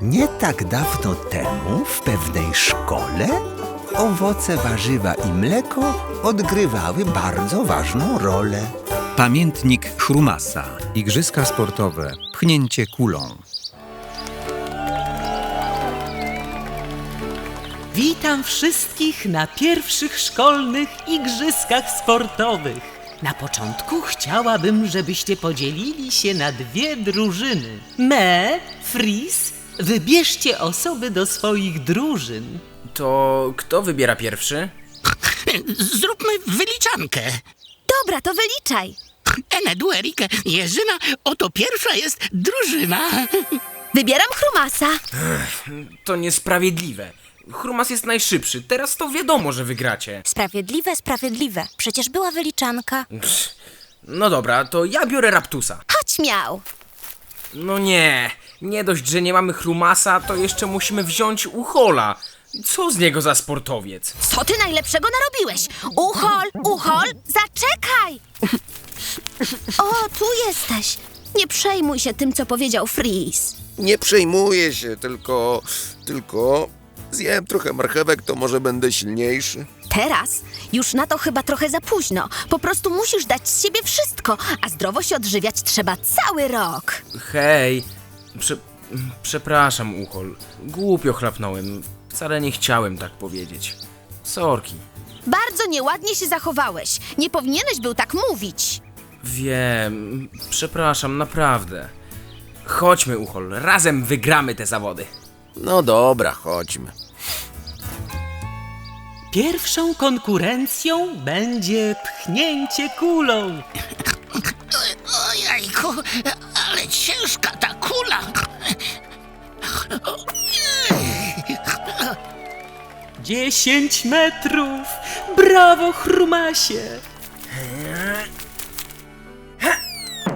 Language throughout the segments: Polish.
Nie tak dawno temu w pewnej szkole owoce, warzywa i mleko odgrywały bardzo ważną rolę. Pamiętnik Chrumasa. Igrzyska sportowe. Pchnięcie kulą. Witam wszystkich na pierwszych szkolnych igrzyskach sportowych. Na początku chciałabym, żebyście podzielili się na dwie drużyny. Me, Fris, wybierzcie osoby do swoich drużyn. To kto wybiera pierwszy? Zróbmy wyliczankę. Dobra, to wyliczaj. Enedu, Erik, Jerzyna, oto pierwsza jest drużyna. Wybieram Chrumasa. To niesprawiedliwe. Chrumas jest najszybszy, teraz to wiadomo, że wygracie. Sprawiedliwe, sprawiedliwe. Przecież była wyliczanka. Psz, No dobra, to ja biorę Raptusa. Chodź miał. No nie, nie dość, że nie mamy Chrumasa, to jeszcze musimy wziąć Uchola. Co z niego za sportowiec? Co ty najlepszego narobiłeś? Uchol, uchol, zaczekaj! O, tu jesteś. Nie przejmuj się tym, co powiedział Freeze. Nie przejmuję się, tylko. tylko. Zjem trochę marchewek, to może będę silniejszy. Teraz już na to chyba trochę za późno. Po prostu musisz dać z siebie wszystko, a zdrowo się odżywiać trzeba cały rok. Hej, prze, przepraszam, Uchol. Głupio chlapnąłem. Wcale nie chciałem tak powiedzieć. Sorki. Bardzo nieładnie się zachowałeś. Nie powinieneś był tak mówić. Wiem, przepraszam, naprawdę. Chodźmy, Uchol, razem wygramy te zawody. No dobra, chodźmy. Pierwszą konkurencją będzie pchnięcie kulą. Ojejku, ale ciężka ta kula. 10 metrów! Brawo, Chrumasie!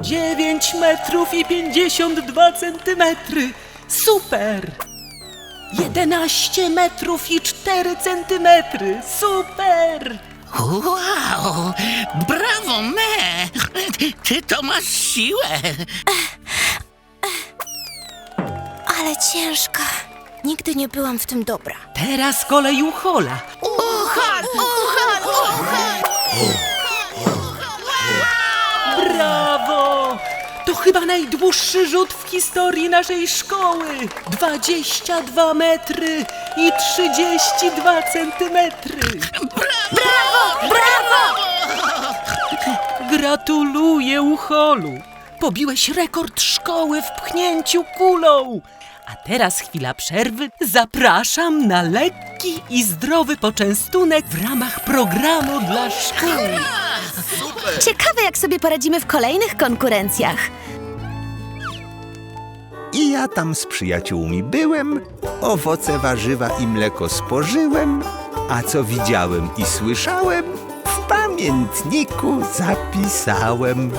9 metrów i 52 centymetry! Super! 11 metrów i 4 centymetry! Super! Wow, brawo, me. Ty to masz siłę. Ale ciężka. Nigdy nie byłam w tym dobra. Teraz kolej Uchola. Uchol, uchol, uchol! Brawo! To chyba najdłuższy rzut w historii naszej szkoły. 22 metry i 32 centymetry. Brawo, brawo! Gratuluję, Ucholu! Pobiłeś rekord szkoły w pchnięciu kulą! A teraz chwila przerwy. Zapraszam na lekki i zdrowy poczęstunek w ramach programu dla szkół. Ciekawe, jak sobie poradzimy w kolejnych konkurencjach. I ja tam z przyjaciółmi byłem, owoce, warzywa i mleko spożyłem, a co widziałem i słyszałem, w pamiętniku zapisałem.